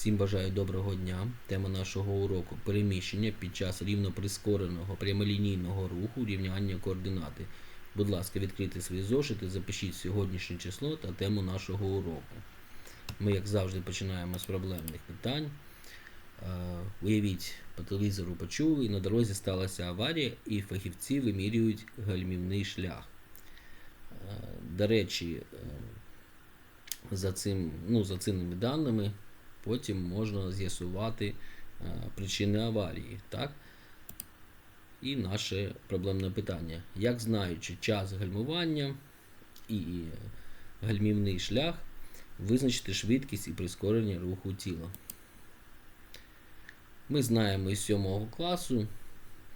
Всім бажаю доброго дня. Тема нашого уроку переміщення під час рівно прискореного прямолінійного руху рівняння координати. Будь ласка, відкрийте свої зошити, запишіть сьогоднішнє число та тему нашого уроку. Ми, як завжди, починаємо з проблемних питань. Е, Уявіть, по телевізору почули, на дорозі сталася аварія, і фахівці вимірюють гальмівний шлях. Е, До речі, е, за, цим, ну, за цими даними потім можна з'ясувати е, причини аварії. Так? І наше проблемне питання. Як знаючи час гальмування і гальмівний шлях, визначити швидкість і прискорення руху тіла. Ми знаємо із 7 класу,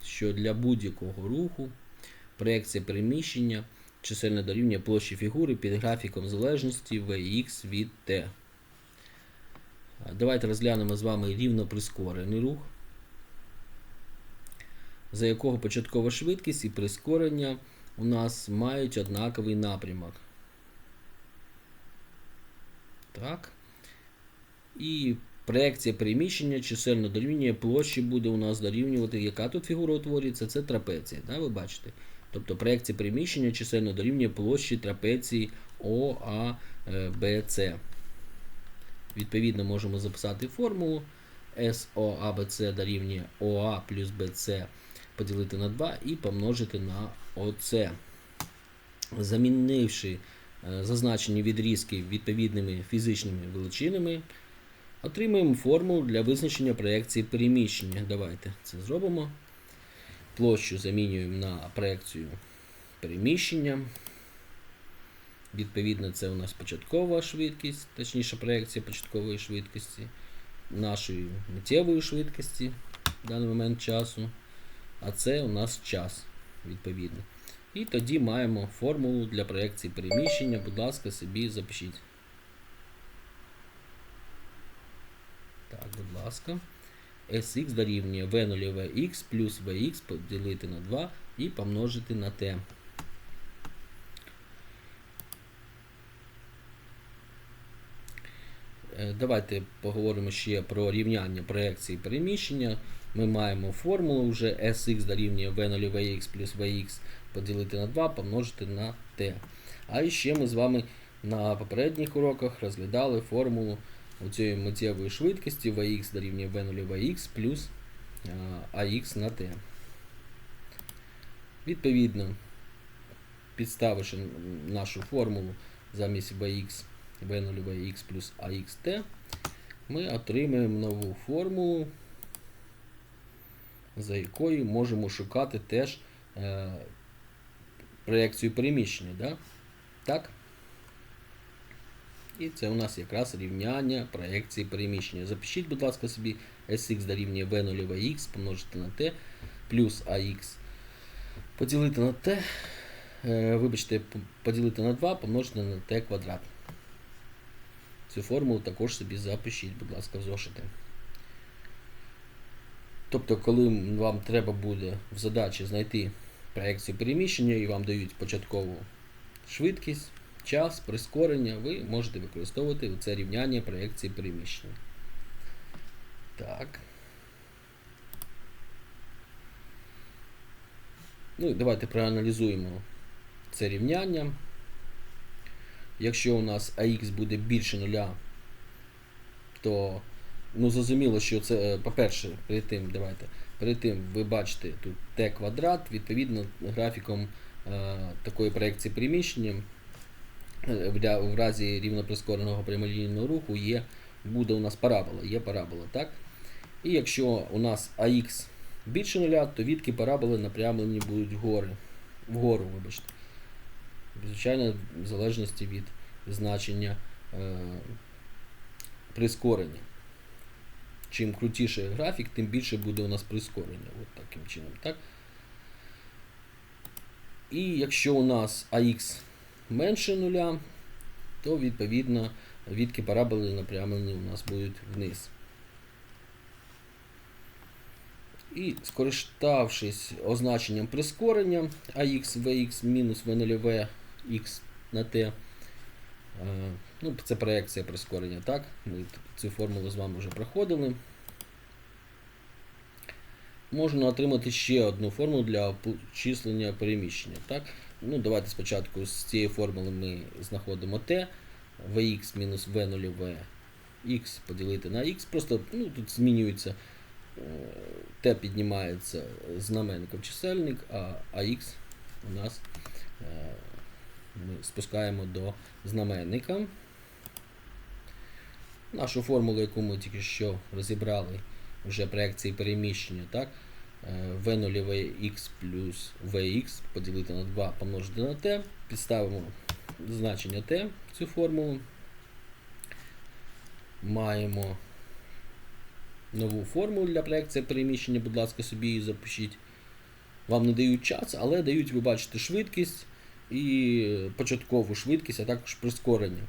що для будь-якого руху проекція переміщення чисельне дорівнює площі фігури під графіком залежності Vx від t. Давайте розглянемо з вами рівно прискорений рух, за якого початкова швидкість і прискорення у нас мають однаковий напрямок. Так. І проекція переміщення чисельно дорівнює площі буде у нас дорівнювати. Яка тут фігура утворюється? Це трапеція. Да, ви бачите? Тобто проекція переміщення чисельно дорівнює площі трапеції ОАБЦ. Відповідно, можемо записати формулу SOABC дорівнює ОА плюс BC поділити на 2 і помножити на ОЦ. Замінивши е, зазначені відрізки відповідними фізичними величинами, отримуємо формулу для визначення проекції переміщення. Давайте це зробимо. Площу замінюємо на проекцію переміщення. Відповідно, це у нас початкова швидкість, точніше проекція початкової швидкості, нашої миттєвої швидкості в даний момент часу. А це у нас час, відповідно. І тоді маємо формулу для проекції переміщення. Будь ласка, собі запишіть. Так, будь ласка. Sx дорівнює v0 vx плюс vx поділити на 2 і помножити на t. Давайте поговоримо ще про рівняння проекції переміщення. Ми маємо формулу вже Sx дорівнює v0 vx плюс vx поділити на 2 помножити на t. А ще ми з вами на попередніх уроках розглядали формулу цієї миттєвої швидкості Vx дорівнює v0 vx плюс ax на t. Відповідно, підставивши нашу формулу замість vx v0 vx плюс axt, ми отримаємо нову формулу, за якою можемо шукати теж е, проєкцію переміщення. Да? Так? І це у нас якраз рівняння проєкції переміщення. Запишіть, будь ласка, собі Sx дорівнює v0 vx помножити на t плюс ax поділити на t, е, вибачте, поділити на 2 помножити на t квадрат. Цю формулу також собі запишіть, будь ласка, в зошити. Тобто, коли вам треба буде в задачі знайти проекцію переміщення і вам дають початкову швидкість, час, прискорення, ви можете використовувати це рівняння проекції переміщення. Так. Ну і давайте проаналізуємо це рівняння. Якщо у нас АХ буде більше нуля, то ну, зрозуміло, що це, по-перше, перед тим, давайте, перед тим ви бачите тут t квадрат, відповідно, графіком е, такої проекції переміщення е, в, в разі рівноприскореного прямолінійного руху є, буде у нас парабола, є парабола. так? І якщо у нас АХ більше нуля, то відки параболи напрямлені будуть вгори, вгору, вибачте. Звичайно, в залежності від значення е, прискорення. Чим крутіший графік, тим більше буде у нас прискорення. От таким чином. так? І якщо у нас АХ менше нуля, то відповідно відки параболи напрямлені у нас будуть вниз. І скориставшись означенням прискорення AX, VX мінус V0V X на T, Ну, це проекція прискорення, так? Ми цю формулу з вами вже проходили. Можна отримати ще одну формулу для обчислення переміщення. Так? Ну, Давайте спочатку з цієї формули ми знаходимо t, vx мінус v 0 v x поділити на x. Просто ну, тут змінюється е, t піднімається знаменником чисельник, а ах у нас е, ми спускаємо до знаменника. Нашу формулу, яку ми тільки що розібрали, вже проекції переміщення, так? v 0 x плюс vx поділити на 2 помножити на t. Підставимо значення t в цю формулу. Маємо нову формулу для проекції переміщення, будь ласка, собі її запишіть. Вам не дають час, але дають, ви бачите, швидкість і початкову швидкість, а також прискорення.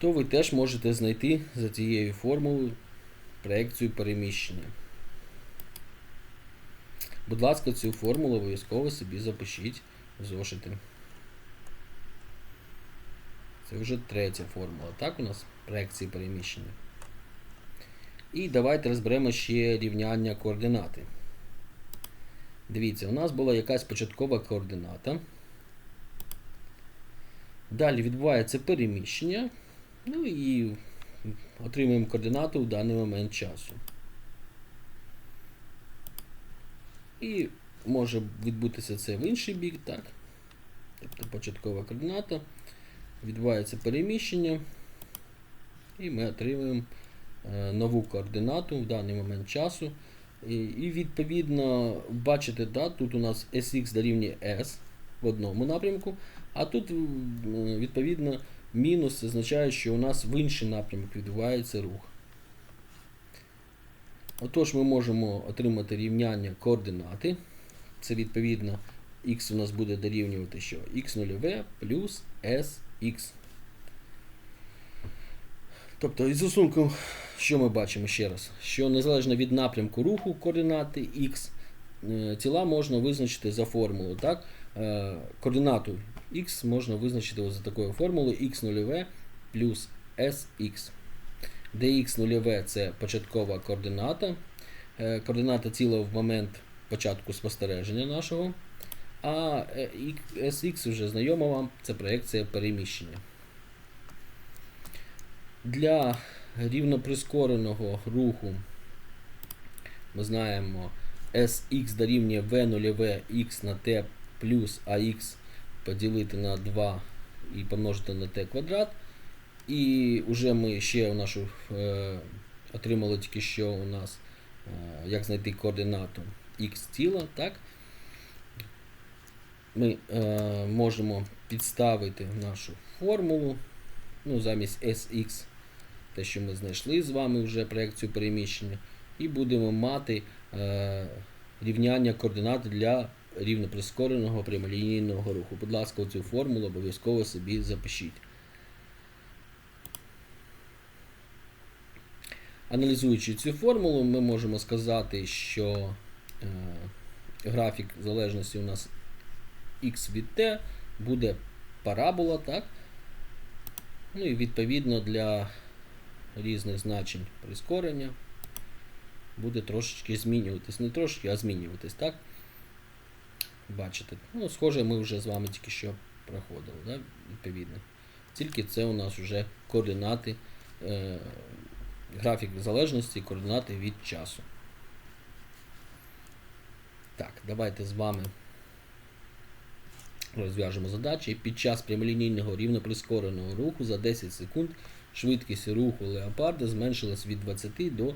То ви теж можете знайти за цією формулою проекцію переміщення. Будь ласка, цю формулу обов'язково собі запишіть в зошити. Це вже третя формула. Так, у нас проекції переміщення. І давайте розберемо ще рівняння координати. Дивіться, у нас була якась початкова координата. Далі відбувається переміщення. Ну і отримуємо координату в даний момент часу. І може відбутися це в інший бік, так? Тобто початкова координата. Відбувається переміщення. І ми отримуємо е, нову координату в даний момент часу. І, і відповідно, бачите, да, тут у нас SX дорівнює S в одному напрямку, а тут, відповідно, мінус означає, що у нас в інший напрямок відбувається рух. Отож, ми можемо отримати рівняння координати. Це відповідно x у нас буде дорівнювати що? x0v плюс sx. Тобто, із застосунку, що ми бачимо ще раз? Що незалежно від напрямку руху координати x, е, тіла можна визначити за формулою. Так? Е, координату x можна визначити за такою формулою x0v плюс sx де x нульове це початкова координата. Е, координата тіла в момент початку спостереження нашого. А SX вже знайома вам, це проекція переміщення. Для рівноприскореного руху ми знаємо SX дорівнює V 0 X на T плюс AX поділити на 2 і помножити на t квадрат. І вже ми ще нашу е, отримали тільки що у нас, е, як знайти координату x тіла. так? Ми е, можемо підставити нашу формулу ну, замість SX, те, що ми знайшли з вами вже проекцію переміщення, і будемо мати е, рівняння координат для рівноприскореного прямолінійного руху. Будь ласка, цю формулу обов'язково собі запишіть. Аналізуючи цю формулу, ми можемо сказати, що е, графік залежності у нас x від t буде парабола, так? Ну і відповідно для різних значень прискорення буде трошечки змінюватись. Не трошечки, а змінюватись, так? Бачите? Ну, схоже, ми вже з вами тільки що проходили, да? відповідно. Тільки це у нас вже координати. Е, графік залежності координати від часу. Так, давайте з вами розв'яжемо задачі. Під час прямолінійного рівноприскореного руху за 10 секунд швидкість руху леопарда зменшилась від 20 до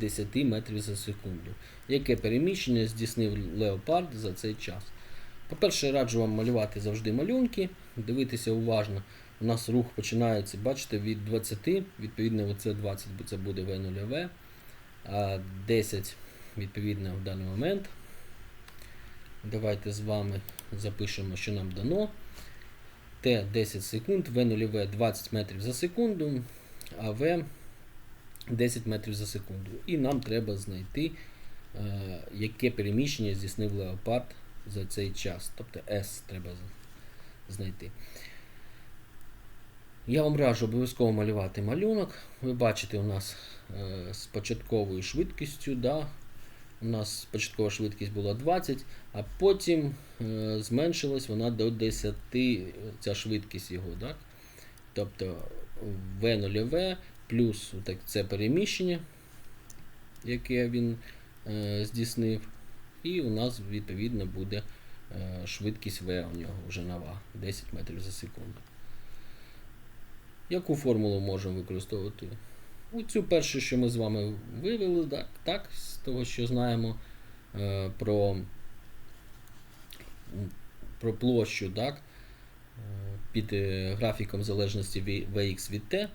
10 метрів за секунду. Яке переміщення здійснив леопард за цей час? По-перше, раджу вам малювати завжди малюнки, дивитися уважно. У нас рух починається, бачите, від 20, відповідно, оце 20 бо це буде В0В, а 10, відповідно, в даний момент. Давайте з вами запишемо, що нам дано. Т 10 секунд, В0В 20 метрів за секунду, а В 10 метрів за секунду. І нам треба знайти, е, яке переміщення здійснив леопард за цей час. Тобто S треба знайти. Я вам раджу обов'язково малювати малюнок. Ви бачите, у нас е, з початковою швидкістю, да, у нас початкова швидкість була 20, а потім е, зменшилась вона до 10, е, ця швидкість його. Так? Тобто V0V плюс так, це переміщення, яке він е, здійснив. І у нас відповідно буде е, швидкість V у нього вже нова 10 метрів за секунду. Яку формулу можемо використовувати? У цю першу, що ми з вами вивели, так, так з того, що знаємо е, про, про площу, так, е, під е, графіком залежності Vx від t.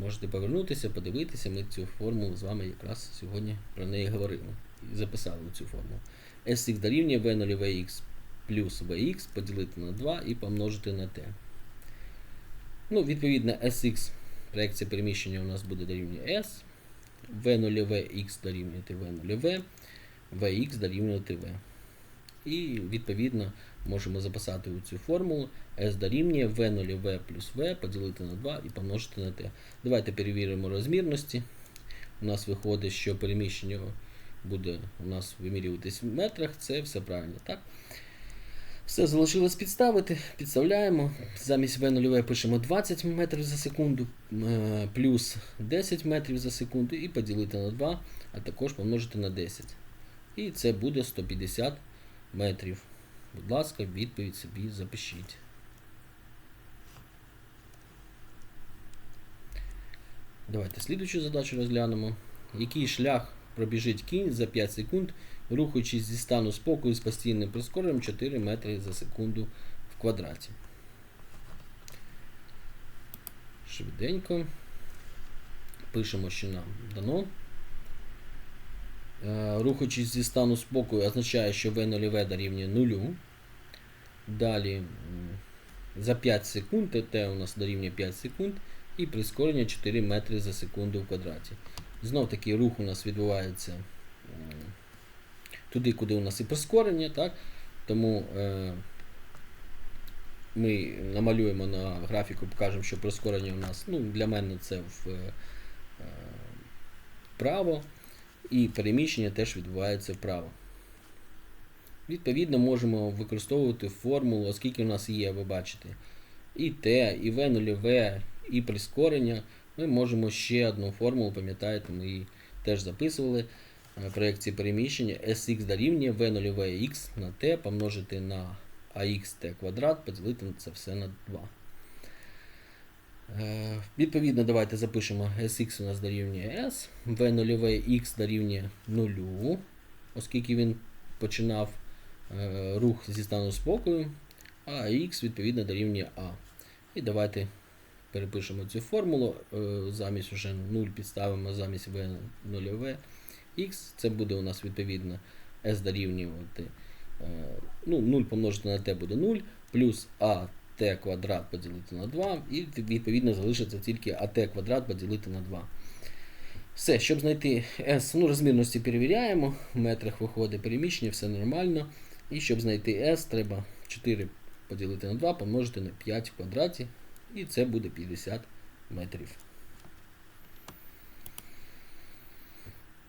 Можете повернутися, подивитися, ми цю формулу з вами якраз сьогодні про неї говорили і записали цю формулу. Sx дорівнює V0 Vx плюс Vx поділити на 2 і помножити на t. Ну, відповідно, Sx проекція переміщення у нас буде дорівнює S, V0Vx дорівнювати V0V, Vx дорівнювати V. І відповідно можемо записати у цю формулу S дорівнює V0V плюс V поділити на 2 і помножити на t. Давайте перевіримо розмірності. У нас виходить, що переміщення буде у нас вимірюватись в метрах, це все правильно, так? Все залишилось підставити. Підставляємо. Замість V 0 пишемо 20 метрів за секунду, е, плюс 10 метрів за секунду і поділити на 2, а також помножити на 10. І це буде 150 метрів. Будь ласка, відповідь собі запишіть. Давайте слідучу задачу розглянемо. Який шлях пробіжить кінь за 5 секунд, рухаючись зі стану спокою з постійним прискоренням 4 метри за секунду в квадраті. Швиденько. Пишемо, що нам дано. Е, Рухаючись зі стану спокою, означає, що V0V дорівнює 0. Далі за 5 секунд, т у нас дорівнює 5 секунд, і прискорення 4 метри за секунду в квадраті. Знов таки рух у нас відбувається туди, куди у нас і прискорення, так? Тому е, ми намалюємо на графіку, покажемо, що прискорення у нас, ну, для мене це в, е, вправо, і переміщення теж відбувається вправо. Відповідно, можемо використовувати формулу, оскільки у нас є, ви бачите, і Т, і В0В, і прискорення. Ми можемо ще одну формулу, пам'ятаєте, ми її теж записували. е, Проекції переміщення Sx дорівнює V0Vx на t помножити на axt квадрат, поділити це все на 2. Е, Відповідно, давайте запишемо Sx у нас дорівнює S, V0Vx дорівнює 0, оскільки він починав е, рух зі стану спокою, а x відповідно дорівнює A. І давайте перепишемо цю формулу. е, Замість вже 0 підставимо замість V0V x. Це буде у нас відповідно S дорівнювати. Ну, 0 помножити на t буде 0, плюс а t квадрат поділити на 2, і відповідно залишиться тільки АТ квадрат поділити на 2. Все, щоб знайти S, ну розмірності перевіряємо, в метрах виходить переміщення, все нормально. І щоб знайти S, треба 4 поділити на 2, помножити на 5 в квадраті, і це буде 50 метрів.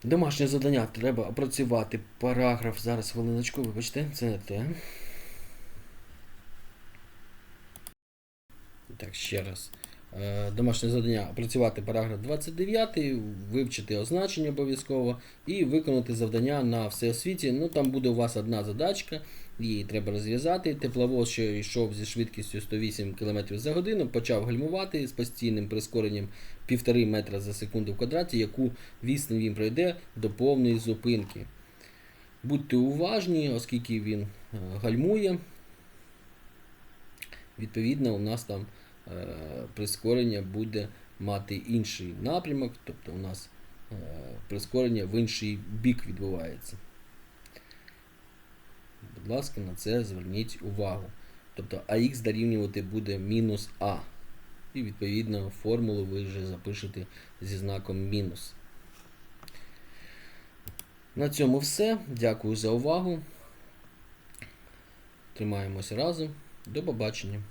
Домашнє завдання треба опрацювати параграф. Зараз хвилиночку, вибачте, це не те. Так, ще раз. Е, Домашнє завдання опрацювати параграф 29, вивчити означення обов'язково і виконати завдання на всеосвіті. Ну, там буде у вас одна задачка, її треба розв'язати. Тепловоз, що йшов зі швидкістю 108 км за годину, почав гальмувати з постійним прискоренням 1,5 метра за секунду в квадраті, яку відстань він пройде до повної зупинки. Будьте уважні, оскільки він е, гальмує. Відповідно, у нас там прискорення буде мати інший напрямок, тобто у нас е, прискорення в інший бік відбувається. Будь ласка, на це зверніть увагу. Тобто AX дорівнювати буде мінус А. І відповідно формулу ви вже запишете зі знаком мінус. На цьому все. Дякую за увагу. Тримаємося разом. До побачення.